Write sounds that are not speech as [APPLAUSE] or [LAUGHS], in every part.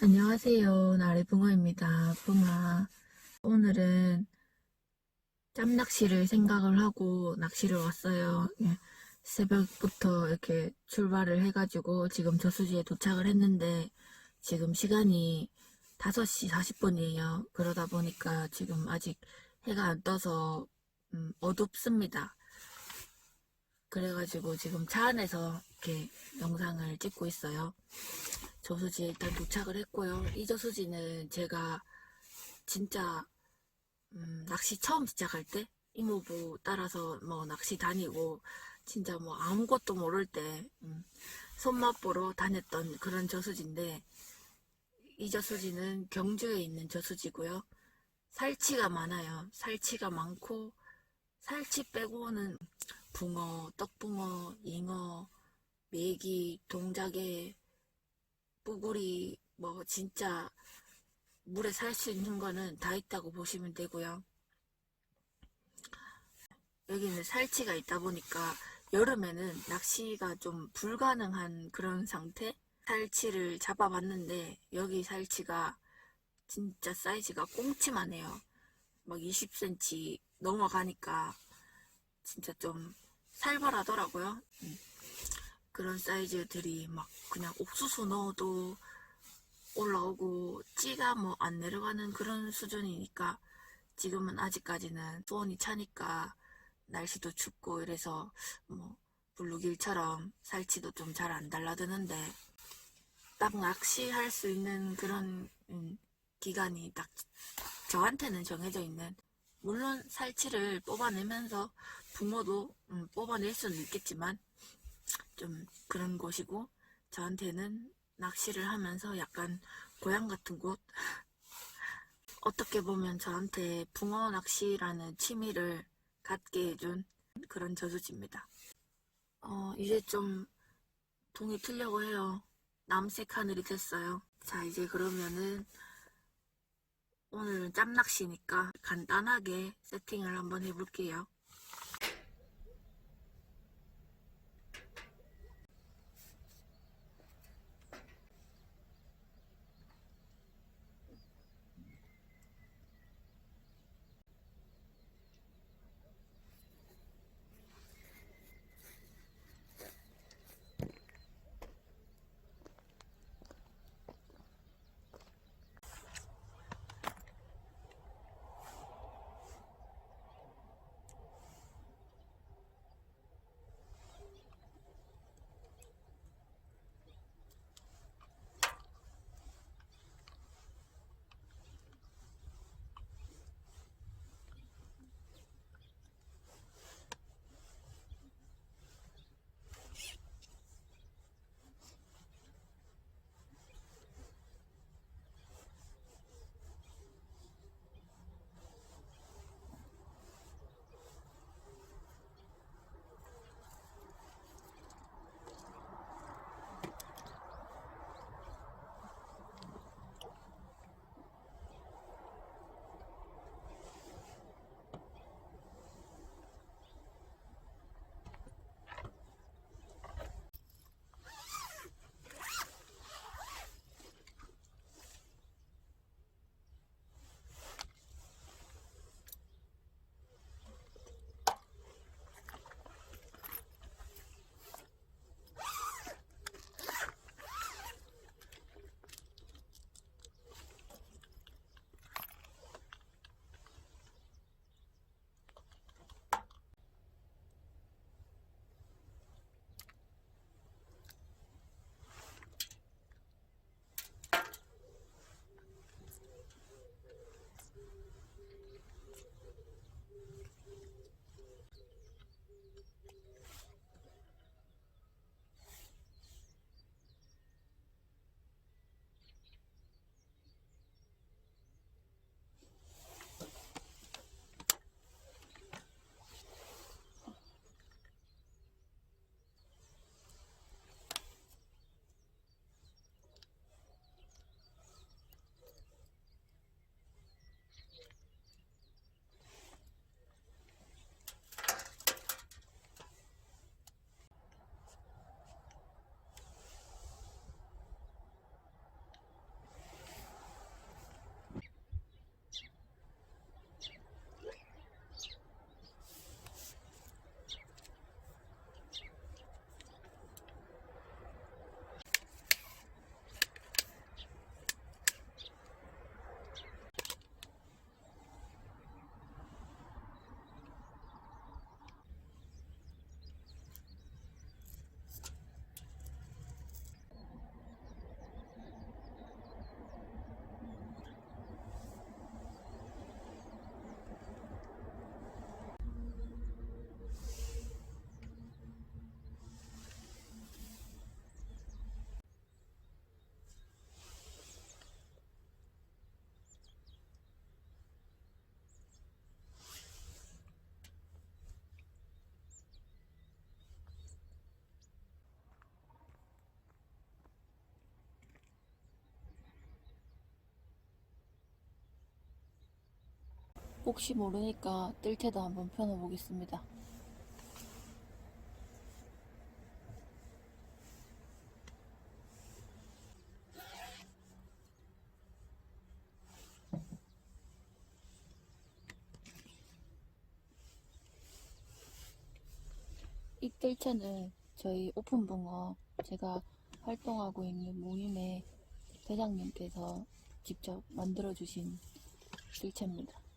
안녕하세요. 나래 붕어입니다. 붕아. 오늘은 짬낚시를 생각을 하고 낚시를 왔어요. 예, 새벽부터 이렇게 출발을 해가지고 지금 저수지에 도착을 했는데 지금 시간이 5시 40분이에요. 그러다 보니까 지금 아직 해가 안 떠서 음, 어둡습니다. 그래가지고 지금 차 안에서 이렇게 영상을 찍고 있어요. 저수지에 일단 도착을 했고요. 이 저수지는 제가 진짜 음, 낚시 처음 시작할 때 이모부 따라서 뭐 낚시 다니고 진짜 뭐 아무것도 모를 때 음, 손맛 보러 다녔던 그런 저수지인데 이 저수지는 경주에 있는 저수지고요. 살치가 많아요. 살치가 많고 살치 빼고는 붕어, 떡붕어, 잉어, 메기, 동작에 뽀구리 뭐 진짜 물에 살 수 있는 거는 다 있다고 보시면 되고요. 여기는 살치가 있다 보니까 여름에는 낚시가 좀 불가능한 그런 상태? 살치를 잡아봤는데 여기 살치가 진짜 사이즈가 꽁치만 해요. 막 20cm 넘어가니까 진짜 좀 살벌하더라고요. 음. 그런 사이즈들이 막 그냥 옥수수 넣어도 올라오고 찌가 뭐 안 내려가는 그런 수준이니까 지금은 아직까지는 수온이 차니까 날씨도 춥고 이래서 뭐 블루길처럼 살치도 좀 잘 안 달라드는데 딱 낚시할 수 있는 그런 음, 기간이 딱 저한테는 정해져 있는 물론 살치를 뽑아내면서 붕어도 음, 뽑아낼 수는 있겠지만 좀 그런 곳이고 저한테는 낚시를 하면서 약간 고향 같은 곳 [LAUGHS] 어떻게 보면 저한테 붕어 낚시라는 취미를 갖게 해준 그런 저수지입니다. 어, 이제 좀 동이 트려고 해요. 남색 하늘이 됐어요. 자, 이제 그러면은 오늘은 짬낚시니까 간단하게 세팅을 한번 해볼게요. 혹시 모르니까 뜰채도 한번 펴놓보겠습니다. 이 뜰채는 저희 오픈붕어 제가 활동하고 있는 모임의 대장님께서 직접 만들어주신 뜰채입니다.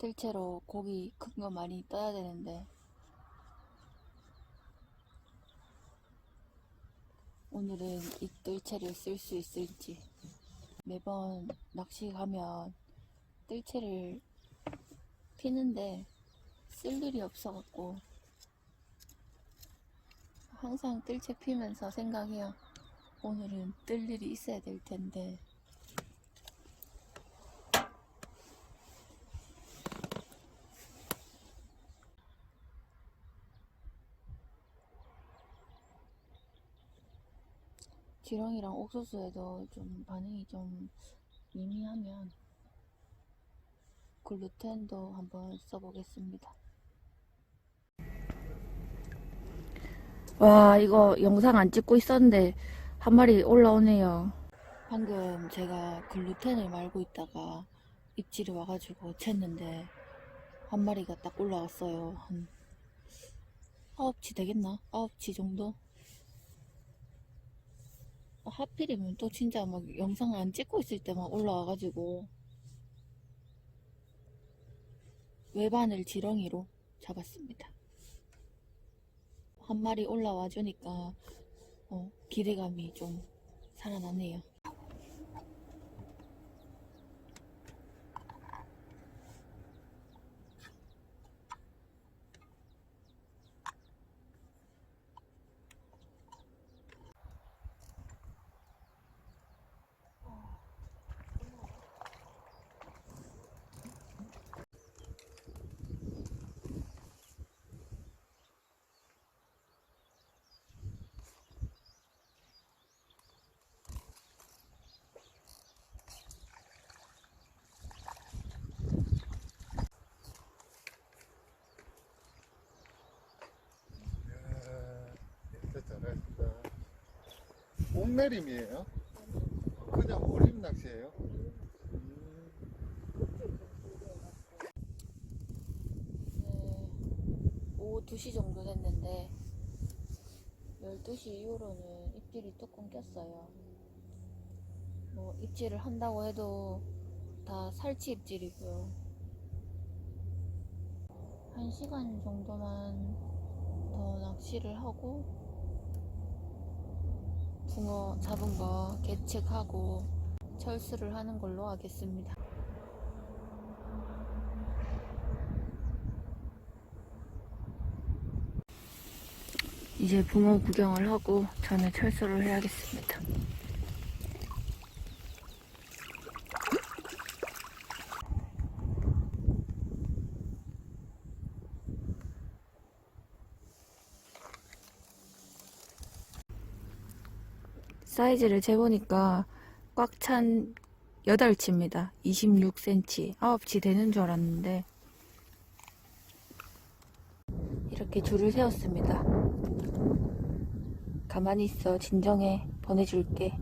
이틀째로 고기 큰 거 많이 떠야 되는데. 오늘은 이틀채를 쓸 수 있을지. 매번 낚시 가면 뜰채를 피는데 쓸 일이 없어갖고 항상 뜰채 피면서 생각해요. 오늘은 뜰 일이 있어야 될 텐데 지렁이랑 옥수수에도 좀 반응이 좀 미미하면 글루텐도 한번 써보겠습니다. 와 이거 영상 안 찍고 있었는데 한 마리 올라오네요. 방금 제가 글루텐을 말고 있다가 입질이 와가지고 챘는데 한 마리가 딱 올라왔어요. 한 9치 되겠나? 9치 정도? 하필이면 또 진짜 막 영상 안 찍고 있을 때만 올라와가지고 외바늘 지렁이로 잡았습니다. 한 마리 올라와 주니까 어, 기대감이 좀 살아나네요. 진짜 잘하신다. 옥내림이에요? 그냥 올림 낚시예요? 음, 네, 오후 2시 정도 됐는데 12시 이후로는 입질이 또 끊겼어요. 뭐 입질을 한다고 해도 다 살치 입질이고요. 1시간 정도만 더 낚시를 하고 붕어 잡은 거 개측하고 철수를 하는 걸로 하겠습니다. 이제 붕어 구경을 하고 저는 철수를 해야겠습니다. 사이즈를 재보니까 꽉 찬 8치입니다. 26cm. 9치 되는 줄 알았는데 이렇게 줄을 세웠습니다. 가만히 있어. 진정해. 보내줄게.